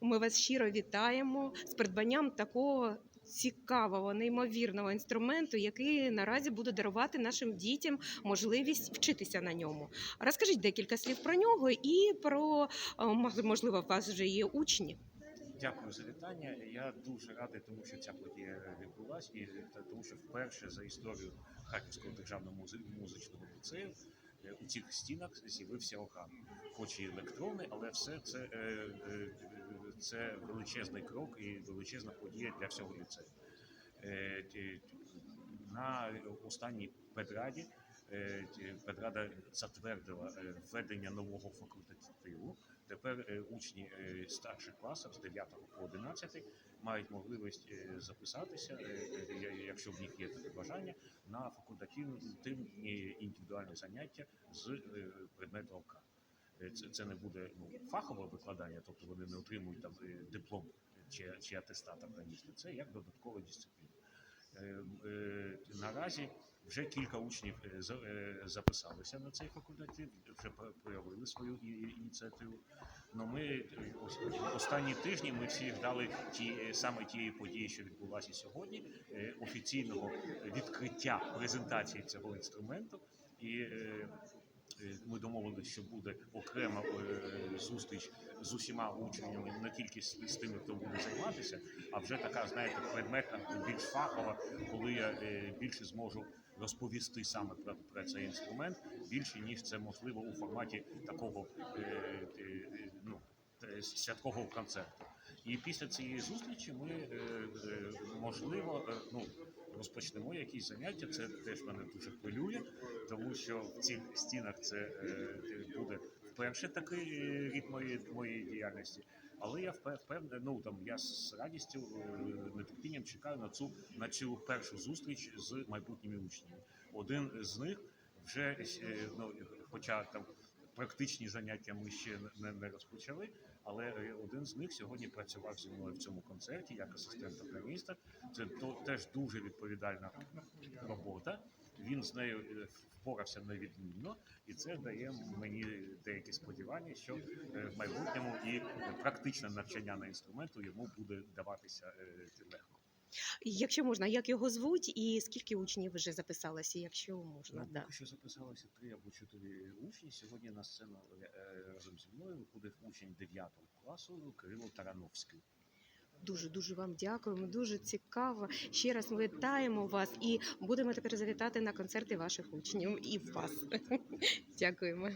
Ми вас щиро вітаємо з придбанням такого цікавого, неймовірного інструменту, який наразі буде дарувати нашим дітям можливість вчитися на ньому. Розкажіть декілька слів про нього і про е, можливо, вас вже є учні. Дякую за вітання. Я дуже радий, тому що ця подія відбулася, і тому що вперше за історію Харківського державного музи- музичного ліцею у цих стінах з'явився орган, хоч і електронний, але все це, е, е, це величезний крок і величезна подія для всього ліцею. Е, На останній педраді ті- педрада затвердила е, введення нового факультативу. Тепер е, учні е, старших класів з 9 по 11 мають можливість записатися, якщо в них є таке бажання, на факультативні індивідуальні заняття з предмету ОК. Це, не буде ну, фахове викладання, тобто вони не отримують там диплом чи, чи атестат органічний. Це як додаткова дисципліна. Наразі вже кілька учнів е, е, записалися на цей факультатив, вже проявили свою ініціативу. Ну ми останні тижні ми всі ждали ті е, саме тієї події, що відбулася сьогодні, офіційного відкриття презентації цього інструменту. І ми домовилися, що буде окрема зустріч з усіма учнями, не тільки з, тими, хто буде займатися, а вже така, знаєте, предметна, більш фахова, коли я е, більше зможу розповісти саме про, про цей інструмент, більше ніж це можливо у форматі такого е, е, ну, святкового концерту. І після цієї зустрічі ми можливо ну, розпочнемо якісь заняття. Це теж мене дуже хвилює, тому що в цих стінах це буде вперше такий рік моєї моєї діяльності. Але я впев- впевнений, ну там я з радістю е, нетерпінням чекаю на цю на цю першу зустріч з майбутніми учнями. Один з них вже е, ну, хоча там практичні заняття ми ще не, не розпочали, але е, один з них сьогодні працював зі мною в цьому концерті як асистент органіста. Це теж дуже відповідальна робота. Він з нею е, впорався невідмінно, і це дає мені деякі сподівання, що е, в майбутньому і практичне навчання на інструменту йому буде даватися е, легко. Якщо можна, як його звуть і скільки учнів вже записалося, якщо можна. Ну, да. що записалося три або чотири учні. Сьогодні на сцену разом зі мною виходить учень 9 класу Кирило Тарановський. Дуже дуже вам дякуємо. Дуже цікаво. Ще раз ми вітаємо вас і будемо тепер завітати на концерти ваших учнів і вас. Дякуємо.